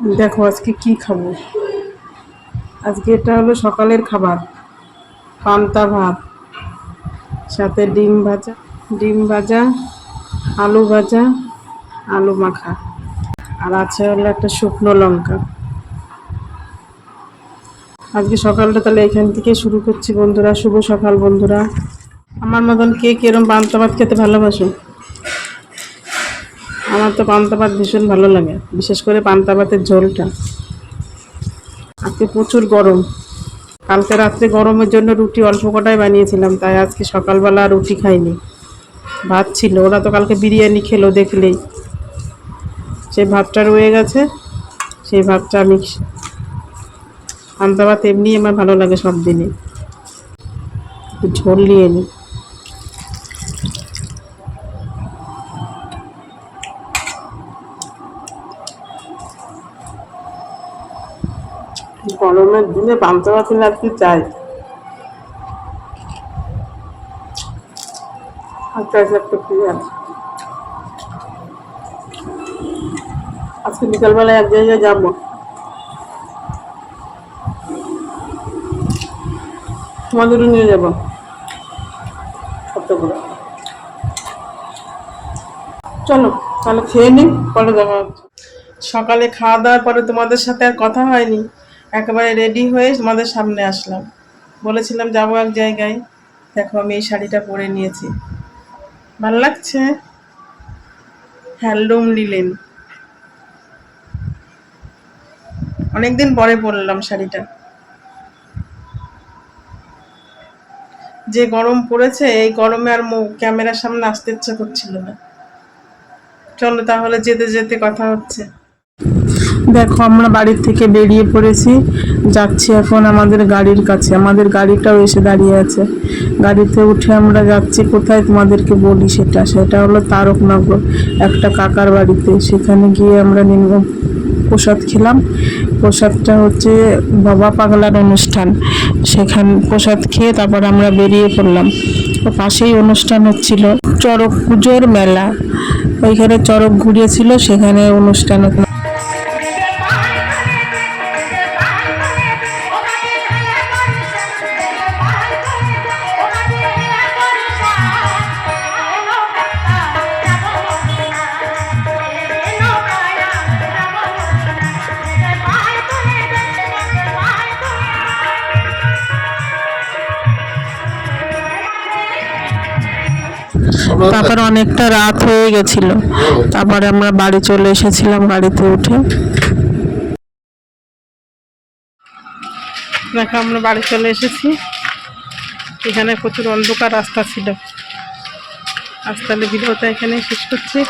দেখো আজকে কি খাব? আজকে এটা হলো সকালের খাবার, পান্তা ভাত, সাথে ডিম ভাজা ডিম ভাজা, আলু ভাজা, আলু মাখা, আর আছে হলো একটা শুকনো লঙ্কা। আজকে সকালটা তাহলে এখান থেকে শুরু করছি বন্ধুরা, শুভ সকাল বন্ধুরা। আমার মতন কে কিরম পান্তা ভাত খেতে ভালোবাসো? আমার তো পান্তা ভাত ভীষণ ভালো লাগে, বিশেষ করে পান্তা ভাতের ঝোলটা। আজকে প্রচুর গরম। কালকে রাত্রে গরমের জন্য রুটি অল্প কটাই বানিয়েছিলাম, তাই আজকে সকালবেলা রুটি খাইনি। ভাত ছিল, ওরা তো কালকে বিরিয়ানি খেলো দেখলেই। সেই ভাতটা রয়ে গেছে, সেই ভাতটা আমি পান্তা ভাত এমনি আমার ভালো লাগে সব দিনে ঝোল নিয়ে নিই গরমের দিনে পান্তা ভাত আর কি চাই। আচ্ছা প্রিয় আজকে বিকালবেলায় এক জায়গায় যাব। তোমাদেরও নিয়ে যাব। কতগুলো চলো, তাহলে খেয়ে নিই পরে দেখা সকালে খাওয়া দাওয়ার পরে তোমাদের সাথে আর কথা হয়নি। একেবারে রেডি হয়ে তোমাদের সামনে আসলাম। বলেছিলাম যাব এক জায়গায়। দেখো আমি এই শাড়িটা পরে নিয়েছি। ভালো লাগছে? হ্যান্ডলুম লিলেন অনেকদিন পরে পরলাম শাড়িটা। যে গরম পড়েছে, এই গরমে আর ক্যামেরার সামনে আসতে ইচ্ছা করছিল না। চলো তাহলে যেতে যেতে কথা হচ্ছে। দেখো, আমরা বাড়ির থেকে বেরিয়ে পড়েছি। যাচ্ছি এখন আমাদের গাড়ির কাছে। আমাদের গাড়িটাও এসে দাঁড়িয়ে আছে। গাড়িতে উঠে আমরা যাচ্ছি, কোথায় তোমাদেরকে বলি সেটা? সেটা হলো তারকনগর, একটা কাকার বাড়িতে। সেখানে গিয়ে আমরা নিম্ন প্রসাদ খেলাম। প্রসাদটা হচ্ছে বাবা পাগলার অনুষ্ঠান। সেখান প্রসাদ খেয়ে তারপর আমরা বেরিয়ে পড়লাম। পাশেই অনুষ্ঠান হচ্ছিল চড়ক পুজোর মেলা। ওইখানে চড়ক ঘুরিয়েছিল, সেখানে অনুষ্ঠান তারপর অনেকটা রাত হয়ে গেছিল। তারপরে আমরা বাড়ি চলে এসেছিলাম বাড়িতে উঠে। দেখো আমরা বাড়ি চলে এসেছি। এখানে প্রচুর অন্ধকার রাস্তা ছিল। আজ তাহলে ভিডিওটা এখানে শেষ করছি।